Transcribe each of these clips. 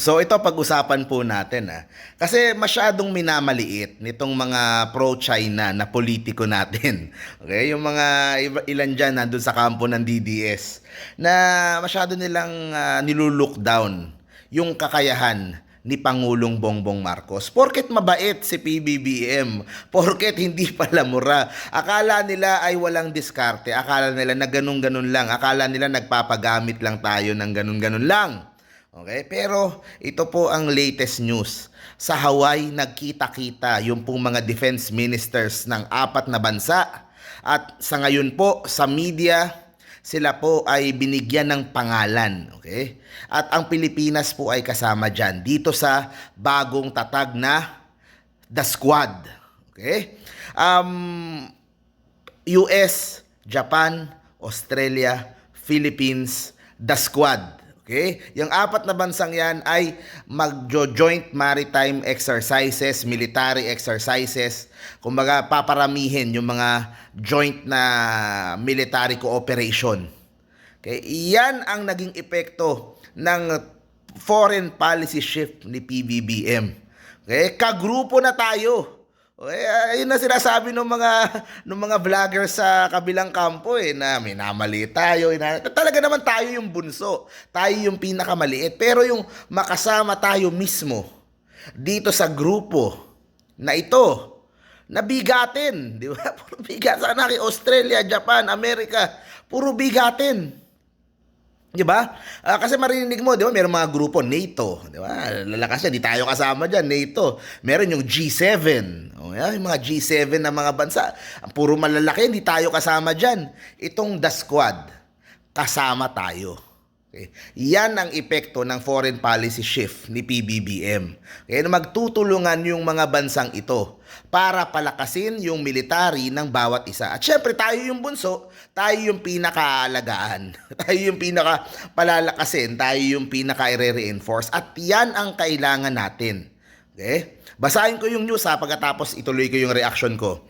So ito pag-usapan po natin ah. Kasi masyadong minamaliit nitong mga pro-China na politiko natin. Okay, yung mga ilan diyan nandun sa kampo ng DDS na masyado nilang ah, nilulook down yung kakayahan ni Pangulong Bongbong Marcos. Porket mabait si PBBM, porket hindi pala mura. Akala nila ay walang diskarte, akala nila na ganun-ganun lang, akala nila nagpapagamit lang tayo ng ganun-ganun lang. Okay? Pero ito po ang latest news. Sa Hawaii, nagkita-kita yung pong mga defense ministers ng apat na bansa. At sa ngayon po, sa media, sila po ay binigyan ng pangalan. Okay? At ang Pilipinas po ay kasama dyan. Dito sa bagong tatag na The Squad. Okay? Um, US, Japan, Australia, Philippines, the squad. Okay? Yung apat na bansang yan ay mag-joint maritime exercises, military exercises. Kumbaga, paparamihin yung mga joint na military cooperation. Okay? Yan ang naging epekto ng foreign policy shift ni PBBM. Okay? Kagrupo na tayo. Okay, ayun na sinasabi ng mga ng mga vloggers sa kabilang kampo eh na minamali tayo. Ina, talaga naman tayo yung bunso. Tayo yung pinakamaliit. Pero yung makasama tayo mismo dito sa grupo na ito, nabigatin, di ba? Puro bigat sana kay Australia, Japan, Amerika, puro bigatin. Di ba? Ah, kasi marinig mo, di ba, meron mga grupo, NATO, di ba? Lalakas yan, di tayo kasama dyan, NATO. Meron yung G7, o, yan, yung mga G7 na mga bansa. Ang puro malalaki, hindi tayo kasama dyan. Itong The Squad, kasama tayo. Okay? Yan ang epekto ng foreign policy shift ni PBBM. Kaya na magtutulungan yung mga bansang ito para palakasin yung military ng bawat isa. At syempre tayo yung bunso, tayo yung pinakaalagaan. tayo yung pinaka palalakasin, tayo yung pinaka i-reinforce. At yan ang kailangan natin. Okay? Basahin ko yung news ha, pagkatapos ituloy ko yung reaction ko.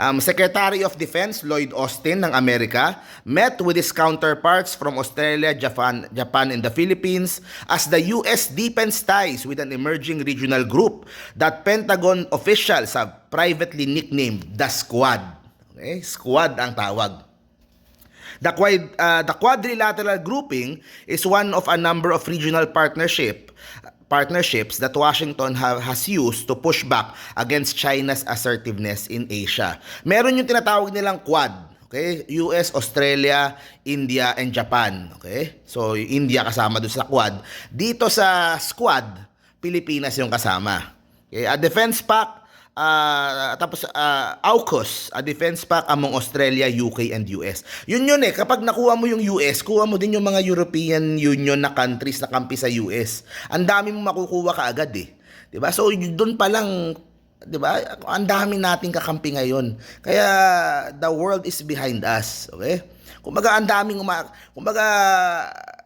Um, Secretary of Defense Lloyd Austin ng Amerika met with his counterparts from Australia, Japan, Japan and the Philippines as the US deepens ties with an emerging regional group that Pentagon officials have privately nicknamed the Squad. Okay? Squad ang tawag. The, quad, uh, the quadrilateral grouping is one of a number of regional partnership partnerships that Washington have, has used to push back against China's assertiveness in Asia. Meron yung tinatawag nilang Quad. Okay? US, Australia, India, and Japan. Okay? So, India kasama doon sa Quad. Dito sa Squad, Pilipinas yung kasama. Okay? A defense pact Ah, tapos ah, AUKUS, a defense pact among Australia, UK and US. Yun yun eh, kapag nakuha mo yung US, kuha mo din yung mga European Union na countries na kampi sa US. Ang dami mo makukuha kaagad eh. 'Di ba? So doon pa lang 'di ba? Ang dami nating kakampi ngayon. Kaya the world is behind us, okay? Kumbaga ang daming kumbaga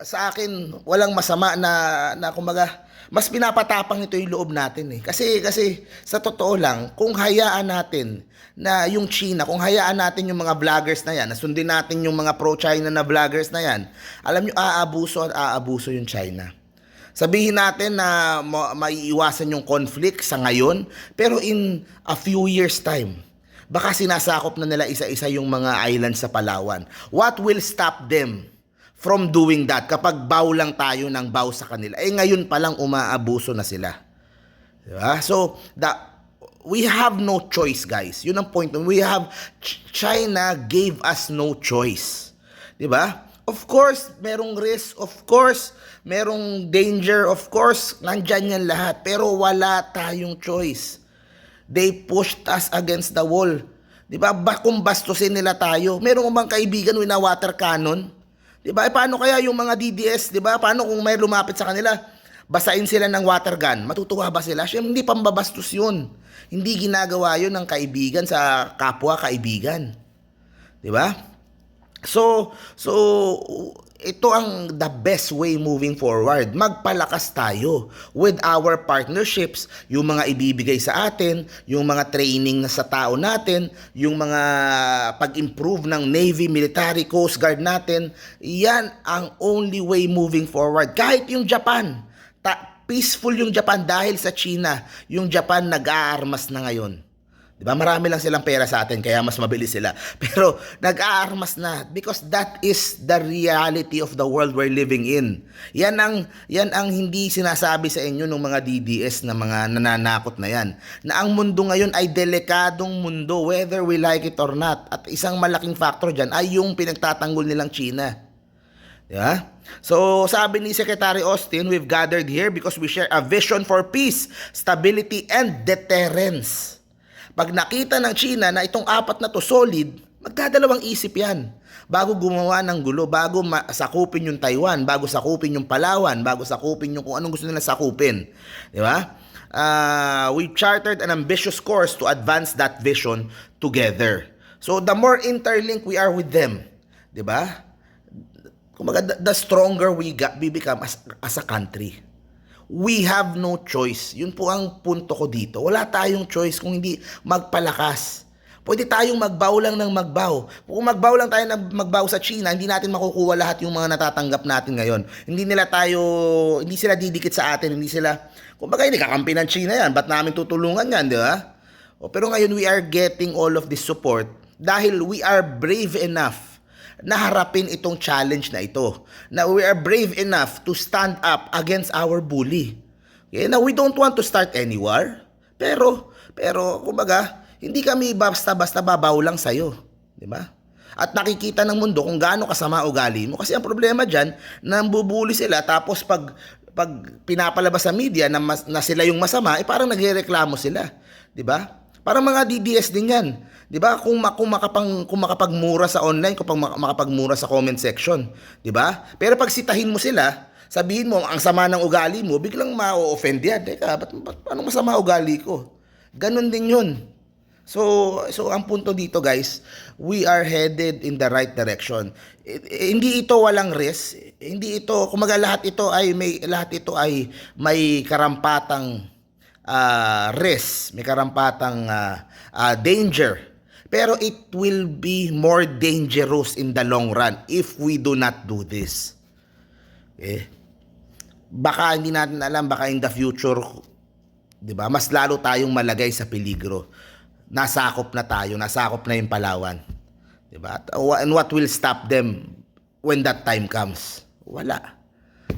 sa akin walang masama na na kumbaga mas pinapatapang ito yung loob natin eh. Kasi kasi sa totoo lang, kung hayaan natin na yung China, kung hayaan natin yung mga vloggers na yan, na sundin natin yung mga pro-China na vloggers na yan, alam nyo, aabuso at aabuso yung China. Sabihin natin na ma- maiiwasan yung conflict sa ngayon, pero in a few years time, baka sinasakop na nila isa-isa yung mga islands sa Palawan. What will stop them from doing that kapag bow lang tayo ng bow sa kanila? Eh ngayon pa lang umaabuso na sila. Diba? So, the, we have no choice, guys. Yun ang point. We have, Ch- China gave us no choice. Diba? Of course, merong risk. Of course, merong danger. Of course, nandyan yan lahat. Pero wala tayong choice. They pushed us against the wall. Di ba? Ba kung bastusin nila tayo. Meron bang kaibigan with na water cannon? Di ba? Eh, paano kaya yung mga DDS? Di ba? Paano kung may lumapit sa kanila? Basain sila ng water gun. Matutuwa ba sila? Siyempre, hindi pambabastos yun. Hindi ginagawa yun ng kaibigan sa kapwa kaibigan. Di ba? So, so ito ang the best way moving forward. Magpalakas tayo with our partnerships, yung mga ibibigay sa atin, yung mga training na sa tao natin, yung mga pag-improve ng Navy, Military, Coast Guard natin. Yan ang only way moving forward. Kahit yung Japan, ta- peaceful yung Japan dahil sa China. Yung Japan nag-aarmas na ngayon. 'Di? Marami lang silang pera sa atin kaya mas mabilis sila. Pero nag-aarmas na because that is the reality of the world we're living in. Yan ang yan ang hindi sinasabi sa inyo ng mga DDS na mga nananakot na yan. Na ang mundo ngayon ay delikadong mundo whether we like it or not. At isang malaking factor diyan ay yung pinagtatanggol nilang China. Yeah? So, sabi ni Secretary Austin, we've gathered here because we share a vision for peace, stability, and deterrence. Pag nakita ng China na itong apat na to solid, magdadalawang isip yan. Bago gumawa ng gulo, bago sakupin yung Taiwan, bago sakupin yung Palawan, bago sakupin yung kung anong gusto nila sakupin. Di ba? Uh, we chartered an ambitious course to advance that vision together. So, the more interlinked we are with them, di ba? Kumbaga, the stronger we, got, we become as, as a country. We have no choice. Yun po ang punto ko dito. Wala tayong choice kung hindi magpalakas. Pwede tayong magbaw lang ng magbaw. Kung magbaw lang tayo ng magbaw sa China, hindi natin makukuha lahat yung mga natatanggap natin ngayon. Hindi nila tayo, hindi sila didikit sa atin, hindi sila, kumbaga hindi kakampi ng China yan, ba't namin tutulungan yan, di ba? O, pero ngayon we are getting all of this support dahil we are brave enough na harapin itong challenge na ito. Na we are brave enough to stand up against our bully. Okay? Now, we don't want to start any war. Pero, pero, kumbaga, hindi kami basta-basta babaw lang sa'yo. Di ba? At nakikita ng mundo kung gaano kasama ugali mo. Kasi ang problema dyan, nambubuli sila tapos pag pag pinapalabas sa media na, mas, na sila yung masama, eh parang nagrereklamo sila. Di ba? Parang mga DDS din yan. 'Di ba? Kung, kung makapang kung makapagmura sa online, kung pag- makapagmura sa comment section, 'di ba? Pero pag sitahin mo sila, sabihin mo ang sama ng ugali mo, biglang ma-offend yan. Teka, ba't, ba't paano masama ugali ko? Ganon din 'yun. So, so ang punto dito guys, we are headed in the right direction. I- hindi ito walang risk. Hindi ito, kumaga lahat ito ay may lahat ito ay may karampatang ah, risk, may karampatang ah, ah, danger. Pero it will be more dangerous in the long run if we do not do this. Okay? Baka hindi natin alam, baka in the future, 'di ba? Mas lalo tayong malagay sa peligro. Nasakop na tayo, nasakop na yung Palawan. 'Di ba? Uh, And what will stop them when that time comes? Wala.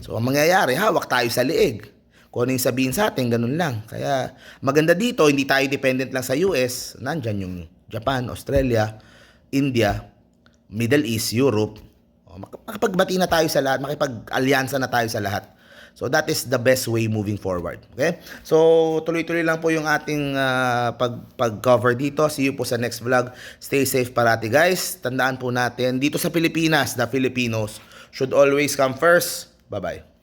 So, ang mangyayari, hawak tayo sa liig. Kung ano yung sabihin sa atin, ganun lang. Kaya, maganda dito, hindi tayo dependent lang sa US. Nandyan yung Japan, Australia, India, Middle East, Europe. O, mak- Makapagbati na tayo sa lahat, makipag-alyansa na tayo sa lahat. So that is the best way moving forward. Okay? So tuloy-tuloy lang po yung ating ah, pag pag-cover dito. See you po sa next vlog. Stay safe parati guys. Tandaan po natin dito sa Pilipinas, the Filipinos should always come first. Bye-bye.